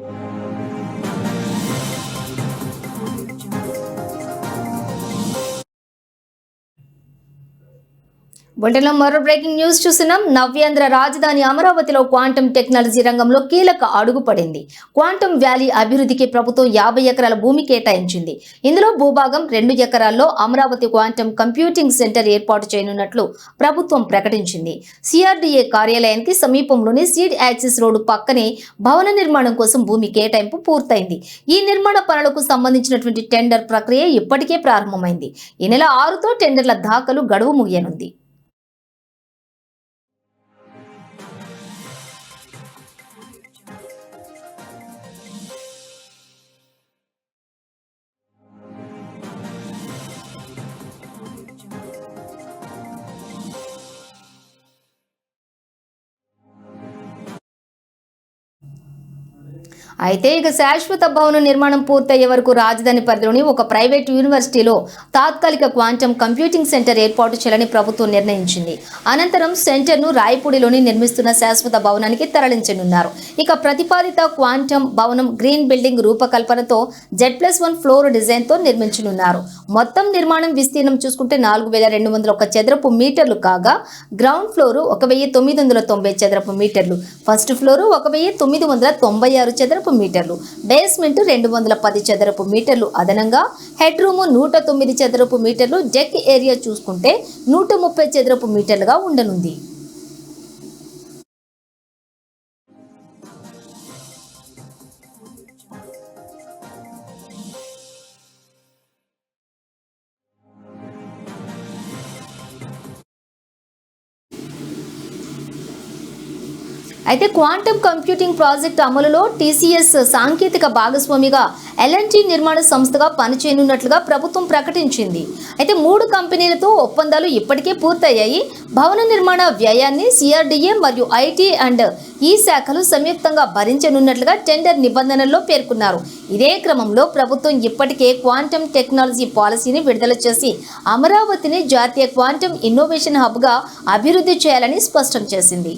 Thank you. బులెటిన్లో మరో breaking news చూస్తున్నాం. నవ్యాంధ్ర రాజధాని అమరావతిలో క్వాంటం టెక్నాలజీ రంగంలో కీలక అడుగు పడింది. క్వాంటం వ్యాలీ అభివృద్ధికి ప్రభుత్వం యాభై ఎకరాల భూమి కేటాయించింది. ఇందులో భూభాగం రెండు ఎకరాల్లో అమరావతి క్వాంటం కంప్యూటింగ్ సెంటర్ ఏర్పాటు చేయనున్నట్లు ప్రభుత్వం ప్రకటించింది. సిఆర్డీఏ కార్యాలయానికి సమీపంలోని సీడ్ యాక్సిస్ రోడ్డు పక్కనే భవన నిర్మాణం కోసం భూమి కేటాయింపు పూర్తయింది. ఈ నిర్మాణ పనులకు సంబంధించినటువంటి టెండర్ ప్రక్రియ ఇప్పటికే ప్రారంభమైంది. ఈ నెల ఆరుతో టెండర్ల దాఖలు గడువు ముగియనుంది. అయితే ఇక శాశ్వత భవన నిర్మాణం పూర్తయ్యే వరకు రాజధాని పరిధిలోని ఒక ప్రైవేట్ యూనివర్సిటీలో తాత్కాలిక క్వాంటం కంప్యూటింగ్ సెంటర్ ఏర్పాటు చేయాలని ప్రభుత్వం నిర్ణయించింది. అనంతరం సెంటర్ను రాయపూడిలోని నిర్మిస్తున్న శాశ్వత భవనానికి తరలించనున్నారు. ఇక ప్రతిపాదిత క్వాంటం భవనం గ్రీన్ బిల్డింగ్ రూపకల్పనతో జెడ్ ప్లస్ వన్ ఫ్లోర్ డిజైన్తో నిర్మించనున్నారు. మొత్తం నిర్మాణం విస్తీర్ణం చూసుకుంటే నాలుగు వేల రెండు వందల ఒక చదరపు మీటర్లు కాగా గ్రౌండ్ ఫ్లోర్ ఒక వెయ్యి తొమ్మిది వందల తొంభై చదరపు మీటర్లు. ఫస్ట్ ఫ్లోర్ ఒక వెయ్యి తొమ్మిది వందల తొంభై ఆరు చదరపు మీటర్లు. బేస్మెంట్ రెండు వందల పది చదరపు మీటర్లు. అదనంగా హెడ్ రూము నూట తొమ్మిది చదరపు మీటర్లు. డెక్ ఏరియా చూసుకుంటే నూట ముప్పై చదరపు మీటర్లుగా ఉండనుంది. అయితే క్వాంటం కంప్యూటింగ్ ప్రాజెక్ట్ అమలులో టీసీఎస్ సాంకేతిక భాగస్వామిగా ఎల్ఎన్టీ నిర్మాణ సంస్థగా పనిచేయనున్నట్లుగా ప్రభుత్వం ప్రకటించింది. అయితే మూడు కంపెనీలతో ఒప్పందాలు ఇప్పటికే పూర్తయ్యాయి. భవన నిర్మాణ వ్యయాన్ని సిఆర్డీఏ మరియు ఐటీ అండ్ ఈ శాఖలు సంయుక్తంగా భరించనున్నట్లుగా టెండర్ నిబంధనల్లో పేర్కొన్నారు. ఇదే క్రమంలో ప్రభుత్వం ఇప్పటికే క్వాంటం టెక్నాలజీ పాలసీని విడుదల చేసి అమరావతిని జాతీయ క్వాంటం ఇన్నోవేషన్ హబ్గా అభివృద్ధి చేయాలని స్పష్టం చేసింది.